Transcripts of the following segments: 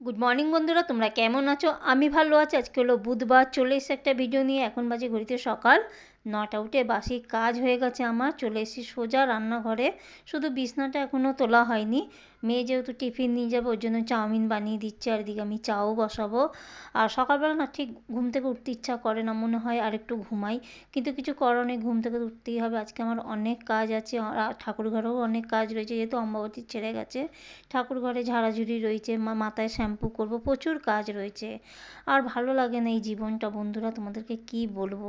Good morning বন্ধুরা, তোমরা কেমন আছো? আমি ভালো আছি। আজকে হলো বুধবার, চলে এসে একটা ভিডিও নিয়ে। এখন বাজে ঘড়িতে সকাল নটা উঠে বাসি কাজ হয়ে গেছে আমার। চলে এসেছি সোজা রান্নাঘরে। শুধু বিছনাটা এখনও তোলা হয়নি। মেয়ে যেহেতু টিফিন নিয়ে যাবে, ওর জন্য চাউমিন বানিয়ে দিচ্ছে, আর এদিকে আমি চাও বসাবো। আর সকালবেলা না ঠিক ঘুম থেকে উঠতে ইচ্ছা করে না, মনে হয় আর একটু ঘুমাই। কিন্তু কিছু করার নেই, ঘুম থেকে উঠতেই হবে। আজকে আমার অনেক কাজ আছে ঠাকুর ঘরেও অনেক কাজ রয়েছে, যেহেতু অম্বাবতী ছেড়ে গেছে। ঠাকুর ঘরে ঝাড়াঝুড়ি রয়েছে মাথায় শ্যাম্পু করব, প্রচুর কাজ রয়েছে। আর ভালো লাগে না এই জীবনটা, বন্ধুরা, তোমাদেরকে কি বলব?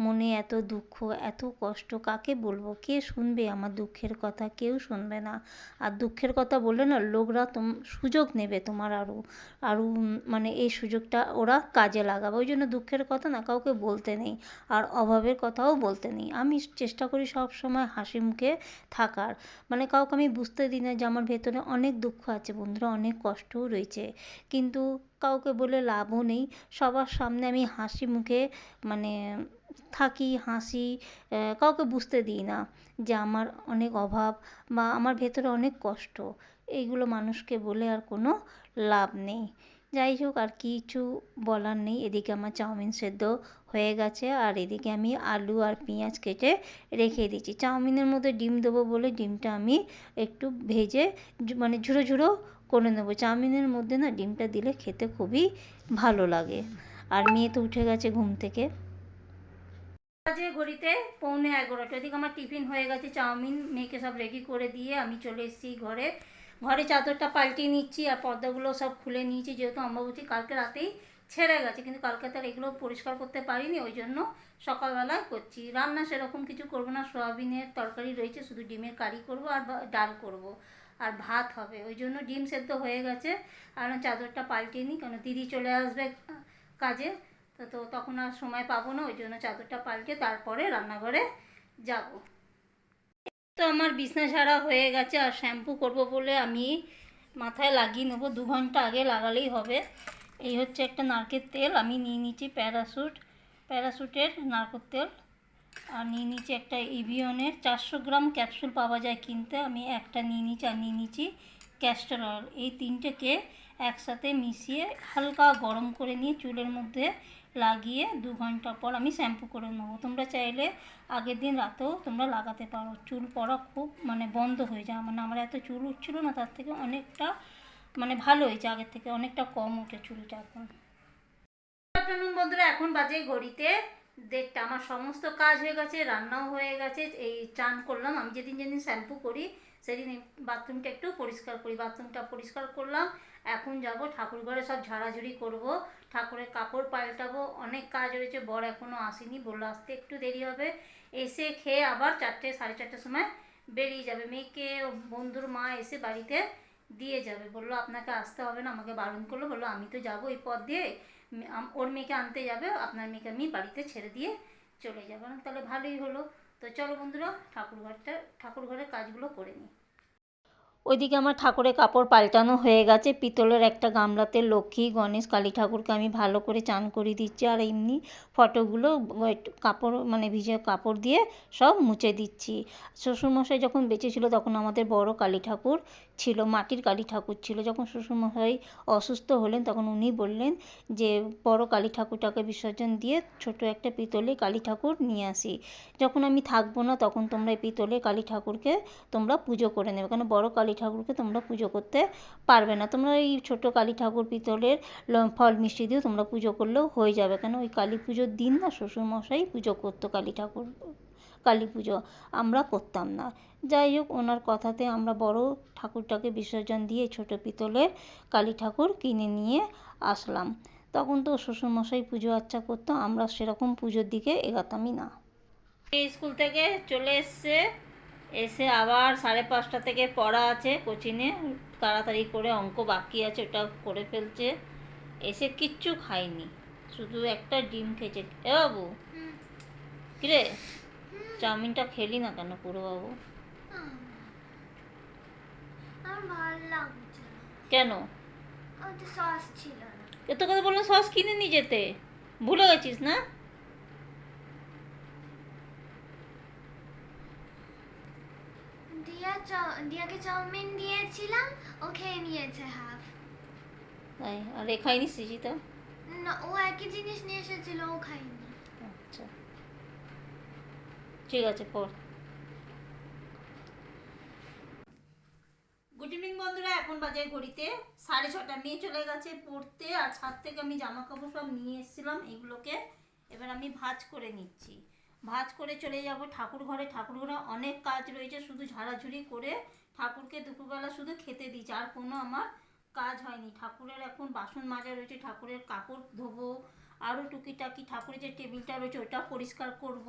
মনে এত দুঃখ, এত কষ্ট, কাকে বলব? কে শুনবে আমার দুঃখের কথা? কেউ শুনবে না। আর দুঃখের কথা বললে না, লোকরা তোম, সুযোগ নেবে তোমার আরও আরও মানে এই সুযোগটা ওরা কাজে লাগাবে। ওই জন্য দুঃখের কথা না, কাউকে বলতে নেই আর অভাবের কথাও বলতে নেই। আমি চেষ্টা করি সব সময় হাসি মুখে থাকার। মানে কাউকে আমি বুঝতে দিই না যে আমার ভেতরে অনেক দুঃখ আছে বন্ধুরা, অনেক কষ্টও রয়েছে। কিন্তু কাউকে বলে লাভও নেই। সবার সামনে আমি হাসি মুখে মানে থাকি, হাসি কাউকে বুঝতে দিই না যে আমার অনেক অভাব বা আমার ভেতরে অনেক কষ্ট। এইগুলো মানুষকে বলে আর কোনো লাভ নেই। যাই হোক, আর কিছু বলার নেই। এদিকে আমার চাউমিন সেদ্ধ হয়ে গেছে আর এদিকে আমি আলু আর পেঁয়াজ কেটে রেখে দিয়েছি। চাউমিনের মধ্যে ডিম দেবো বলে ডিমটা আমি একটু ভেজে মানে ঝুড়ো ঝুড়ো করে নেব। চাউমিনের মধ্যে না ডিমটা দিলে খেতে খুবই ভালো লাগে। আর মেয়ে তো উঠে গেছে ঘুম থেকে। বাজে ঘড়িতে পৌনে এগারোটা। ওদিকে আমার টিফিন হয়ে গেছে, চাউমিন মেয়েকে সব রেডি করে দিয়ে আমি চলে এসেছি ঘরে। ঘরে চাদরটা পাল্টিয়ে নিচ্ছি আর পর্দাগুলো সব খুলে নিয়েছি, যেহেতু অম্বাবতী কালকে রাতেই ছেড়ে গেছে, কিন্তু কালকে তার এগুলো পরিষ্কার করতে পারিনি, ওই জন্য সকালবেলায় করছি। রান্না সেরকম কিছু করব না, সয়াবিনের তরকারি রয়েছে, শুধু ডিমের কারি করব আর ডাল করব। আর ভাত হবে। ওই জন্য ডিম সেদ্ধ হয়ে গেছে। আর চাদরটা পাল্টে নিই, কেন দিদি চলে আসবে কাজে, তো তো তখন আর সময় পাবো না, ওই জন্য চাদরটা পাল্টে তারপরে রান্নাঘরে যাব। তো আমার বিছনা ছাড়া হয়ে গেছে, আর শ্যাম্পু করব বলে আমি মাথায় লাগিয়ে নেব। দু ঘণ্টা আগে লাগালেই হবে। এই হচ্ছে একটা নারকেল তেল, আমি নিয়ে নিচ্ছি প্যারাসুট। প্যারাশুটের নারকেল তেল। আর নিয়ে নিচ্ছি একটা ইভিয়নের চারশো গ্রাম ক্যাপসুল পাওয়া যায় কিনতে। আমি একটা নিয়ে নিচ্ছি আর নিয়ে নিচ্ছি ক্যাস্টার অয়েল এই তিনটেকে একসাথে মিশিয়ে হালকা গরম করে নিয়ে চুলের মধ্যে লাগিয়ে দু ঘণ্টা পর আমি শ্যাম্পু করে নেব। তোমরা চাইলে আগের দিন রাতেও তোমরা লাগাতে পারো। চুল পড়া খুব মানে বন্ধ হয়ে যায়। মানে আমার এত চুল উঠছিলো না, তার থেকে অনেকটা মানে ভালো হয়েছে। আগের থেকে অনেকটা কম উঠে চুলটা এখন। বন্ধুরা, এখন বাজে ঘড়িতে দেড়টা, আমার সমস্ত কাজ হয়ে গেছে, রান্নাও হয়ে গেছে, এই চান করলাম। আমি যেদিন যেদিন শ্যাম্পু করি, সেদিন বাথরুমটা একটু পরিষ্কার করি। বাথরুমটা পরিষ্কার করলাম, এখন যাব ঠাকুর ঘরে সব ঝাড়াঝুড়ি করব, ঠাকুরের কাপড় পাল্টাবো, অনেক কাজ রয়েছে, বর এখনও আসেনি, বলল আসতে একটু দেরি হবে। এসে খেয়ে আবার চারটে, সাড়ে চারটের সময় বেরিয়ে যাবে। মেয়েকে বন্ধুর মা এসে বাড়িতে দিয়ে যাবে। বলল, আপনাকে আসতে হবে না, আমাকে বারণ করল। বলল, আমি তো যাব এই পথ দিয়ে। ওর মেয়েকে আনতে যাবে, আপনার মেয়েকে আমি বাড়িতে ছেড়ে দিয়ে চলে যাব। তাহলে ভালোই হলো। তো চলো বন্ধুরা ঠাকুর ঘরটা ঠাকুর ঘরের কাজগুলো করে নিই। ওইদিকে আমার ঠাকুরের কাপড় পাল্টানো হয়ে গেছে। পিতলের একটা গামলাতে লক্ষ্মী, গণেশ, কালী ঠাকুরকে আমি ভালো করে চান করিয়ে দিচ্ছি আর এমনি ফটোগুলো কাপড় মানে ভিজে কাপড় দিয়ে সব মুছে দিচ্ছি। শ্বশুরমশাই যখন বেঁচে ছিল তখন আমাদের বড় কালী ঠাকুর ছিল, মাটির কালী ঠাকুর ছিল। যখন শ্বশুরমশাই অসুস্থ হলেন তখন উনি বললেন যে, বড় কালী ঠাকুরটাকে বিসর্জন দিয়ে ছোট একটা পিতলে কালী ঠাকুর নিয়ে আসি। যখন আমি থাকব না তখন তোমরা এই পিতলে কালী ঠাকুরকে তোমরা পুজো করে নেবে। কারণ বড় কালী ঠাকুরকে তোমরা পুজো করতে পারবে না। তোমরা এই ছোট কালী ঠাকুর পিতলের ফল, মিষ্টি দিয়েও তোমরা পুজো করলেও হয়ে যাবে। কেন ওই কালী পুজোর দিন না শ্বশুরমশাই পুজো করতো কালী ঠাকুর কালী পুজো। আমরা করতাম না। যাই হোক, ওনার কথাতে আমরা বড় ঠাকুরটাকে বিসর্জন দিয়ে ছোট পিতলের কালী ঠাকুর কিনে নিয়ে আসলাম। তখন তো শ্বশুরমশাই পুজো আচ্চা করতো, আমরা সেরকম পুজোর দিকে এগাতামই না। স্কুল থেকে চলে এসছে এসে আবার সাড়ে পাঁচটা থেকে পড়া আছে কোচিনে। তাড়াতাড়ি করে অঙ্ক বাকি আছে ওটা করে ফেলছে। এসে কিচ্ছু খায়নি শুধু একটা ডিম খেয়েছে। এ বাবু কিরে? চাউমিনটা খেলি না কেন পুরো বাবু? কেন? সস ছিল এত কথা বললাম সস কিনে নিয়ে যেতে? ভুলে গেছিস না? দিয়া দিয়াকে চাউমিন দিয়েছিলাম ও খেয়ে নিয়েছে হাফ তাই? আর এ খাইনি সৃজিতা? না ও একই জিনিস নিয়ে এসেছিল ও খাইনি আচ্ছা। ঠিক আছে পর। গুড ইভিনিং বন্ধুরা এখন বাজে ঘড়িতে। সাড়ে ছটা মেয়ে চলে গেছে পড়তে আর ছাদ থেকে আমি জামা কাপড় সব নিয়ে এসেছিলাম এগুলোকে। এবার আমি ভাঁজ করে নিচ্ছি। ভাঁজ করে চলে যাব ঠাকুর ঘরে। ঠাকুর ঘরে অনেক কাজ রয়েছে, শুধু ঝাড়াঝুড়ি করে ঠাকুরকে দুপুরবেলা শুধু খেতে দিচ্ছি আর কোনো আমার কাজ হয়নি। ঠাকুরের এখন বাসন মাজা রয়েছে, ঠাকুরের কাপড় ধোবো, আরও টুকিটাকি ঠাকুরের যে টেবিলটা রয়েছে ওটা পরিষ্কার করব,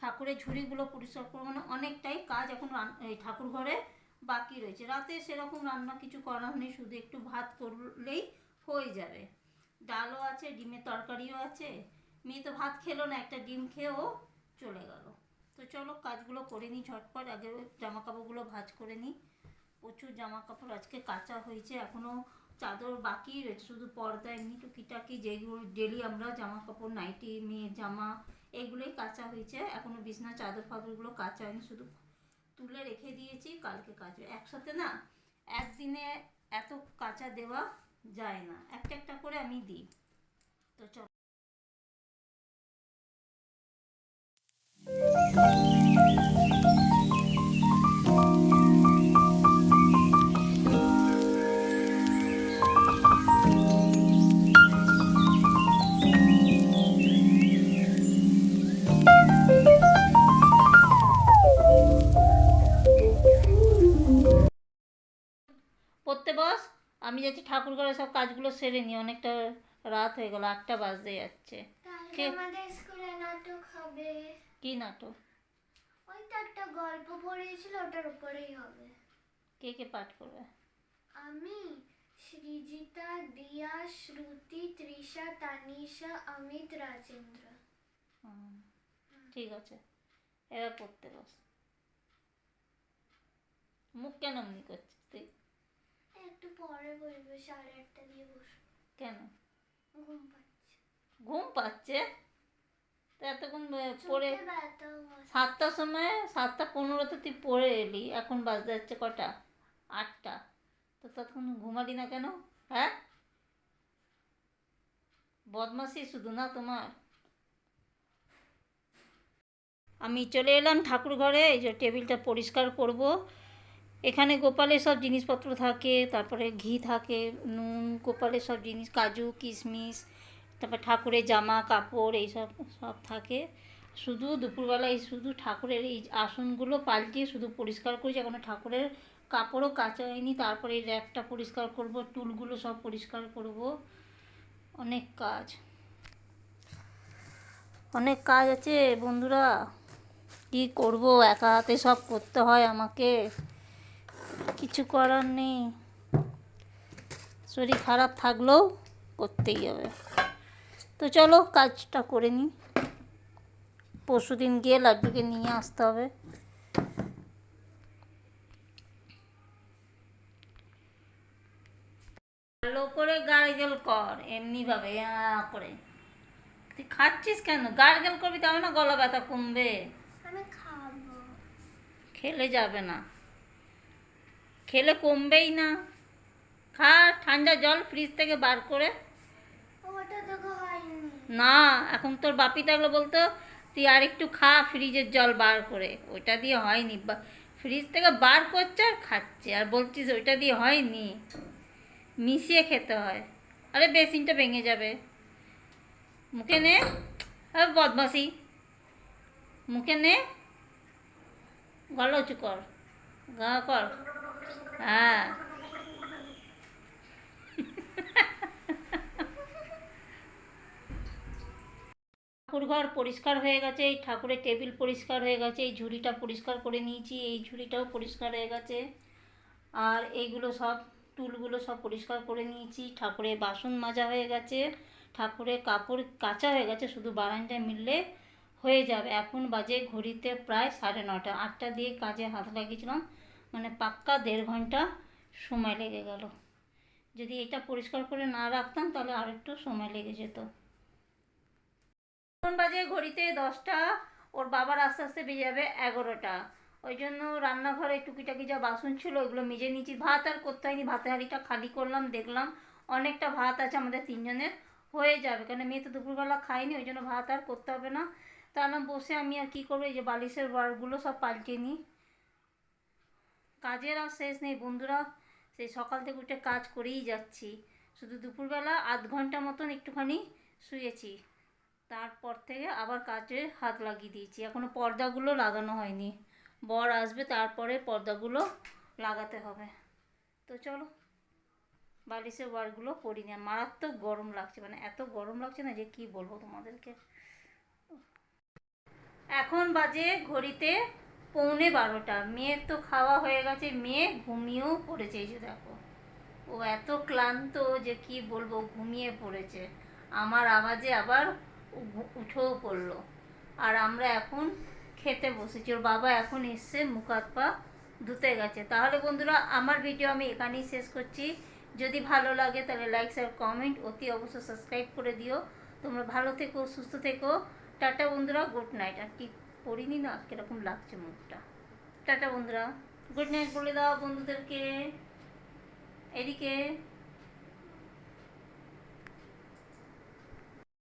ঠাকুরের ঝুড়িগুলো পরিষ্কার করব মানে অনেকটাই কাজ এখন ঠাকুর ঘরে বাকি রয়েছে। রাতে সেরকম রান্না কিছু করার নেই, শুধু একটু ভাত করলেই হয়ে যাবে। ডালও আছে, ডিমের তরকারিও আছে। মেয়ে তো ভাত খেলো না, একটা ডিম খেয়েও চলে গেল। তো চলো কাজগুলো করে নিই ঝটপট, আগে জামা কাপড়গুলো ভাঁজ করে নিই। প্রচুর জামা কাপড় আজকে কাঁচা হয়েছে এখনও চাদর বাকি রয়েছে, শুধু পর্দা এমনি টুকিটাকি, যেগুলো ডেলি আমরা জামা কাপড় নাইটি মেয়ের জামা এগুলোই কাঁচা হয়েছে। এখনও বিছনা, চাদর, ফাদরগুলো কাঁচা হয়নি, শুধু তুলে রেখে দিয়েছি, কালকে কাচবে একসাথে না একদিনে এত কাঁচা দেওয়া যায় না। একটা একটা করে আমি দিই। তো চল। পড়তে বস আমি যাচ্ছি ঠাকুর ঘরে সব কাজগুলো সেরে নিই অনেকটা রাত হয়ে গেল আটটা বাজতে যাচ্ছে। আমাদের স্কুলে নাটক হবে। কি নাটক? ওই তো একটা গল্প পড়িয়েছিল ওটার উপরেই হবে। কে কে পাঠ করবে? আমি সৃজিতা দিয়া শ্রুতি তৃষা তানিশা অমিত রাজেন্দ্র। ঠিক আছে। এবার পড়তে বস। মুখ কেন এমনি করছিস তুই? একটু পরে বলবে সাড়ে আটটা দিয়ে বসবো কেন? ঘুম পাচ্ছে। ঘুম পাচ্ছে? তো এতক্ষণ পড়ে। সাতটার সময় সাতটা পনেরোতে তুই পড়ে এলি এখন বাজতে যাচ্ছে কটা? আটটা। তো ততক্ষণ ঘুমালি না কেন? হ্যাঁ? বদমাসি শুধু না তোমার? আমি চলে এলাম ঠাকুর ঘরে এই যে টেবিলটা পরিষ্কার করব। এখানে গোপালের সব জিনিসপত্র থাকে, তারপরে ঘি থাকে, নুন, গোপালের সব জিনিস, কাজু, কিশমিশ, তারপর ঠাকুরের জামা, কাপড়, এইসব সব থাকে। শুধু দুপুরবেলায় শুধু ঠাকুরের এই আসনগুলো পাল্টিয়ে শুধু পরিষ্কার করেছি, এখনও ঠাকুরের কাপড়ও কাচা হয়নি, তারপরে এই র্যাকটা পরিষ্কার করব, টুলগুলো সব পরিষ্কার করব। অনেক কাজ। অনেক কাজ আছে, বন্ধুরা। কি করব? একা হাতে সব করতে হয় আমাকে। কিছু করার নেই। শরীর খারাপ থাকলেও করতেই হবে। তো চলো কাজটা করে নিই। পরশু দিন গিয়ে লাড্ডুকে নিয়ে আসতে হবে। ভালো করে গার্গেল কর এমনি ভাবে করে। তুই খাচ্ছিস কেন? গার্গেল করবি তবে না গলা ব্যথা কমবে। খেলে যাবে না। খেলে কমবেই না। খা ঠান্ডা জল ফ্রিজ থেকে বার করে। না এখন তোর বাপি থাকলে বলতো তুই আর একটু খা ফ্রিজের জল বার করে। ওইটা দিয়ে হয়নি। ফ্রিজ থেকে বার করছে আর খাচ্ছে। আর বলছিস ওইটা দিয়ে হয়নি। মিশিয়ে খেতে হয়। আরে বেসিনটা ভেঙে যাবে। মুখে নে। বদমাসি মুখে নে। গলা উঁচু কর। গা কর হ্যাঁ ঠাকুর ঘর পরিষ্কার হয়ে গেছে, এই ঠাকুরের টেবিল পরিষ্কার হয়ে গেছে, এই ঝুড়িটা পরিষ্কার করে নিয়েছি, এই ঝুড়িটাও পরিষ্কার হয়ে গেছে। আর এইগুলো সব, টুলগুলো সব পরিষ্কার করে নিয়েছি ঠাকুরের বাসন মাজা হয়ে গেছে ঠাকুরের কাপড় কাচা হয়ে গেছে, শুধু বারান্দায় মিললে হয়ে যাবে। এখন বাজে ঘড়িতে প্রায় সাড়ে নটা আটটা দিয়ে কাজে হাত লাগিয়েছিলাম মানে পাক্কা দেড় ঘণ্টা সময় লেগে গেল। যদি এটা পরিষ্কার করে না রাখতাম, তাহলে আর একটু সময় লেগে যেত। এখন বাজে ঘড়িতে দশটা, ওর বাবার আস্তে আস্তে বেজে যাবে এগারোটা। ওই জন্য রান্নাঘরে টুকিটাকি যা বাসন ছিল, ওইগুলো মেজে নিয়েছি। ভাত আর করতে হয়নি, ভাতের হাঁড়িটা খালি করলাম, দেখলাম অনেকটা ভাত আছে আমাদের তিনজনের, হয়ে যাবে। কারণ মেয়ে তো দুপুরবেলা খায়নি, ওই জন্য ভাত আর করতে হবে না। তাহলে বসে আমি আর কী করব, এই যে বালিশের বারগুলো সব পাল্টে নিই। কাজের আর শেষ নেই বন্ধুরা, সেই সকাল থেকে উঠে কাজ করেই যাচ্ছি। শুধু দুপুরবেলা আধ ঘণ্টা মতন একটুখানি শুয়েছি। তারপর থেকে আবার কাজে হাত লাগিয়ে দিয়েছি। এখনও পর্দাগুলো লাগানো হয়নি। বর আসবে, তারপরে পর্দাগুলো লাগাতে হবে। তো চলো, বালিশের ওয়ারগুলো পরি না। মারাত্মক গরম লাগছে মানে এত গরম লাগছে না যে কি বলব তোমাদেরকে। এখন বাজে ঘড়িতে পৌনে বারোটা। মেয়ের তো খাওয়া হয়ে গেছে, মেয়ে ঘুমিয়েও পড়েছে এই যে দেখো। ও এত ক্লান্ত যে কি বলব, ঘুমিয়ে পড়েছে। আমার আওয়াজে আবার উঠেও পড়ল। আর আমরা এখন খেতে বসেছি। ওর বাবা এখন এসছে, মুখ হাত পা ধুতে গেছে। তাহলে বন্ধুরা, আমার ভিডিও আমি এখানেই শেষ করছি। যদি ভালো লাগে তাহলে লাইক শেয়ার কমেন্ট অতি অবশ্যই সাবস্ক্রাইব করে দিও। তোমরা ভালো থেকো, সুস্থ থেকো। টাটা বন্ধুরা গুড নাইট আর কি পড়িনি না, কীরকম লাগছে মুখটা। টাটা বন্ধুরা। গুড নাইট বলে দাও বন্ধুদেরকে। এদিকে।